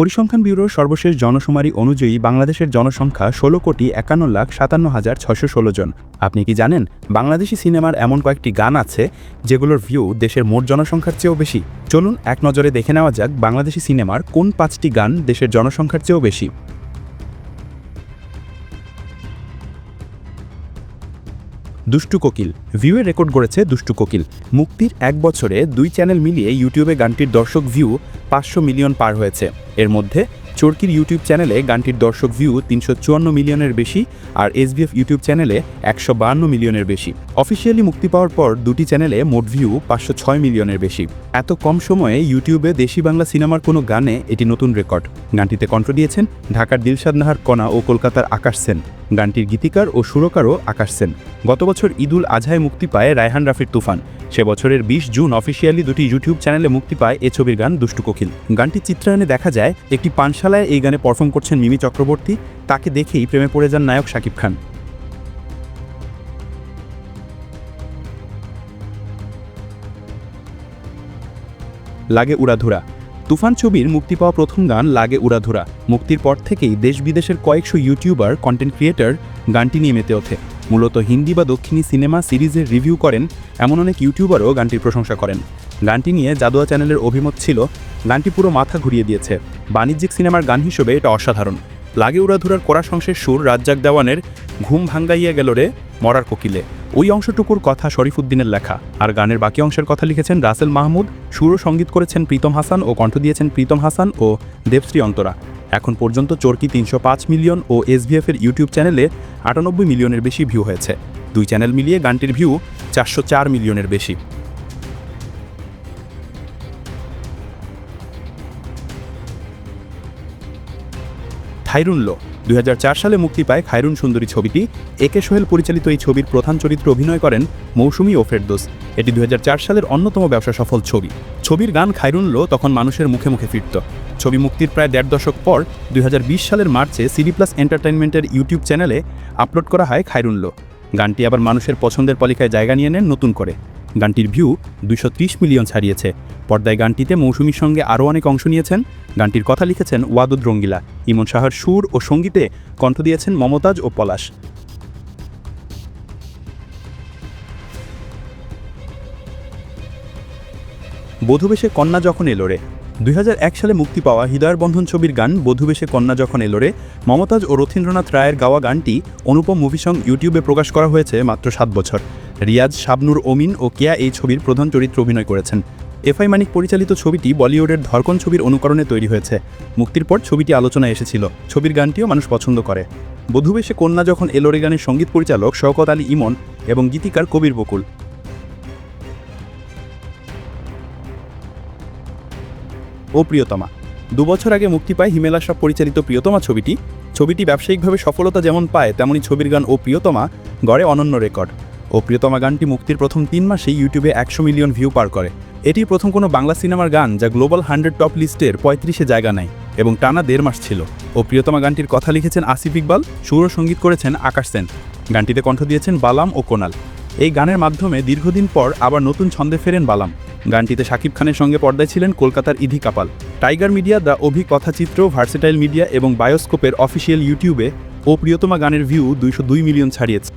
পরিসংখ্যান ব্যুরোর সর্বশেষ জনশুমারি অনুযায়ী বাংলাদেশের জনসংখ্যা ষোলো কোটি একান্ন লাখ সাতান্ন হাজার ছশো ষোলো জন। আপনি কি জানেন, বাংলাদেশি সিনেমার এমন কয়েকটি গান আছে যেগুলোর ভিউ দেশের মোট জনসংখ্যার চেয়েও বেশি? চলুন এক নজরে দেখে নেওয়া যাক বাংলাদেশি সিনেমার কোন পাঁচটি গান দেশের জনসংখ্যার চেয়েও বেশি। দুষ্টু কোকিল। ভিউয়ে রেকর্ড করেছে দুষ্টু কোকিল। মুক্তির এক বছরে দুই চ্যানেল মিলিয়ে ইউটিউবে গানটির দর্শক ভিউ পাঁচশো মিলিয়ন পার হয়েছে। এর মধ্যে চরকির ইউটিউব চ্যানেলে গানটির দর্শক ভিউ তিনশো চুয়ান্ন মিলিয়নের বেশি আর এসবিএফ ইউটিউব চ্যানেলে একশো মিলিয়নের বেশি। অফিসিয়ালি মুক্তি পাওয়ার পর দুটি চ্যানেলে মোট ভিউ পাঁচশো ছয় মিলিয়নের বেশি। এত কম সময়ে ইউটিউবে দেশি বাংলা সিনেমার কোনো গানে এটি নতুন রেকর্ড। গানটিতে কণ্ঠ দিয়েছেন ঢাকার দিলশাদ নাহার কণা ও কলকাতার আকাশ সেন। গানটির গীতিকার ও সুরকারও আকাশ সেন। গত বছর ঈদুল আজহায় মুক্তি পায় রায়হান রাফির তুফান। সে বছরের বিশ জুন অফিসিয়ালি দুটি ইউটিউব চ্যানেলে মুক্তি পায় এ ছবির গান দুষ্টু কোকিল। গানটির চিত্রায়নে দেখা যায়, একটি পানশালায় এই গানে পারফর্ম করছেন মিমি চক্রবর্তী। তাকে দেখেই প্রেমে পড়ে যান নায়ক শাকিব খান। লাগে উড়াধুরা। তুফান ছবির মুক্তি পাওয়া প্রথম গান লাগে উড়াধুরা। মুক্তির পর থেকেই দেশ বিদেশের কয়েকশো ইউটিউবার কন্টেন্ট ক্রিয়েটর গানটি নিয়ে মেতে ওঠে। মূলত হিন্দি বা দক্ষিণী সিনেমা সিরিজের রিভিউ করেন এমন অনেক ইউটিউবারও গানটির প্রশংসা করেন। গানটি নিয়ে জাদুয়া চ্যানেলের অভিমত ছিল, গানটি পুরো মাথা ঘুরিয়ে দিয়েছে। বাণিজ্যিক সিনেমার গান হিসেবে এটা অসাধারণ। লাগে উড়াধুরার কড়া সংসের সুর রাজ্জাক দেওয়ানের ঘুম ভাঙ্গাইয়া গেল রে মরার কোকিলে। ওই অংশটুকুর কথা শরীফুদ্দিনের লেখা। আর গানের বাকি অংশের কথা লিখেছেন রাসেল মাহমুদ। সুর সংগীত করেছেন প্রীতম হাসান ও কণ্ঠ দিয়েছেন প্রীতম হাসান ও দেবশ্রী অন্তরা। এখন পর্যন্ত চরকি তিনশো পাঁচ মিলিয়ন ও এসভিএফ এর ইউটিউব চ্যানেলে আটানব্বই মিলিয়নের বেশি ভিউ হয়েছে। দুই চ্যানেল মিলিয়ে গানটির ভিউ চারশো চার মিলিয়নের বেশি। খাইরুন লো, দুই হাজার চার সালে মুক্তি পায় খাইরুন সুন্দরী ছবিটি। একে সোহেল পরিচালিত এই ছবির প্রধান চরিত্রে অভিনয় করেন মৌসুমী ও ফেরদোস। এটি দুই হাজার চার সালের অন্যতম ব্যবসা সফল ছবি। ছবির গান খাইরুন লো তখন মানুষের মুখে মুখে ফিরত। ছবি মুক্তির প্রায় দেড় দশক পর দুই হাজার বিশ সালের মার্চে সিডি প্লাস এন্টারটেনমেন্টের ইউটিউব চ্যানেলে আপলোড করা হয় খাইরুন গানটি আবার মানুষের পছন্দের পলিকায় জায়গা নিয়ে নেন নতুন করে। গানটির ভিউ দুশো মিলিয়ন ছাড়িয়েছে। পর্দায় গানটিতে মৌসুমীর সঙ্গে আরও অনেক অংশ নিয়েছেন। গানটির কথা লিখেছেন ওয়াদুদ রঙ্গিলা। ইমন শাহর সুর ও সঙ্গীতে কণ্ঠ দিয়েছেন মমতাজ ও পলাশ। বধুবেশে কন্যা যখন এলো রে দুই হাজার এক সালে মুক্তি পাওয়া হৃদয়ের বন্ধন ছবির গান বধুবেশে কন্যা যখন এলো রে, মমতাজ ও রথীন্দ্রনাথ রায়ের গাওয়া গানটি অনুপম মুভি সং ইউটিউবে প্রকাশ করা হয়েছে মাত্র সাত বছর। রিয়াজ, শাবনুর ওমিন ও কেয়া এই ছবির প্রধান চরিত্রে অভিনয় করেছেন। এফআই মানিক পরিচালিত ছবিটি বলিউডের ধর্কন ছবির অনুকরণে তৈরি হয়েছে। মুক্তির পর ছবিটি আলোচনায় এসেছিল। ছবির গানটিও মানুষ পছন্দ করে। বধুবেশে কন্যা যখন এলোরে গানের সংগীত পরিচালক শওকত আলী ইমন এবং গীতিকার কবির বকুল। ও প্রিয়তমা। দুবছর আগে মুক্তি পায় হিমেলা আশরাফ পরিচালিত প্রিয়তমা ছবিটি। ছবিটি ব্যবসায়িকভাবে সফলতা যেমন পায়, তেমনি ছবির গান ও প্রিয়তমা গড়ে অনন্য রেকর্ড। ও প্রিয়তমা গানটি মুক্তির প্রথম তিন মাসেই ইউটিউবে একশো মিলিয়ন ভিউ পার করে। এটি প্রথম কোনো বাংলা সিনেমার গান যা গ্লোবাল হান্ড্রেড টপ লিস্টের পঁয়ত্রিশে জায়গা নেয় এবং টানা দেড় মাস ছিল। ও প্রিয়তমা গানটির কথা লিখেছেন আসিফ ইকবাল, সুর সংগীত করেছেন আকাশ সেন। গানটিতে কণ্ঠ দিয়েছেন বালাম ও কোনাল। এই গানের মাধ্যমে দীর্ঘদিন পর আবার নতুন ছন্দে ফেরেন বালাম। গানটিতে শাকিব খানের সঙ্গে পর্দায় ছিলেন কলকাতার ইধি couple. Tiger media, the Abhi Kathachitra, versatile media এবং বায়োস্কোপের অফিসিয়াল ইউটিউবে ও প্রিয়তমা গানের ভিউ দুইশো দুই মিলিয়ন ছাড়িয়েছে।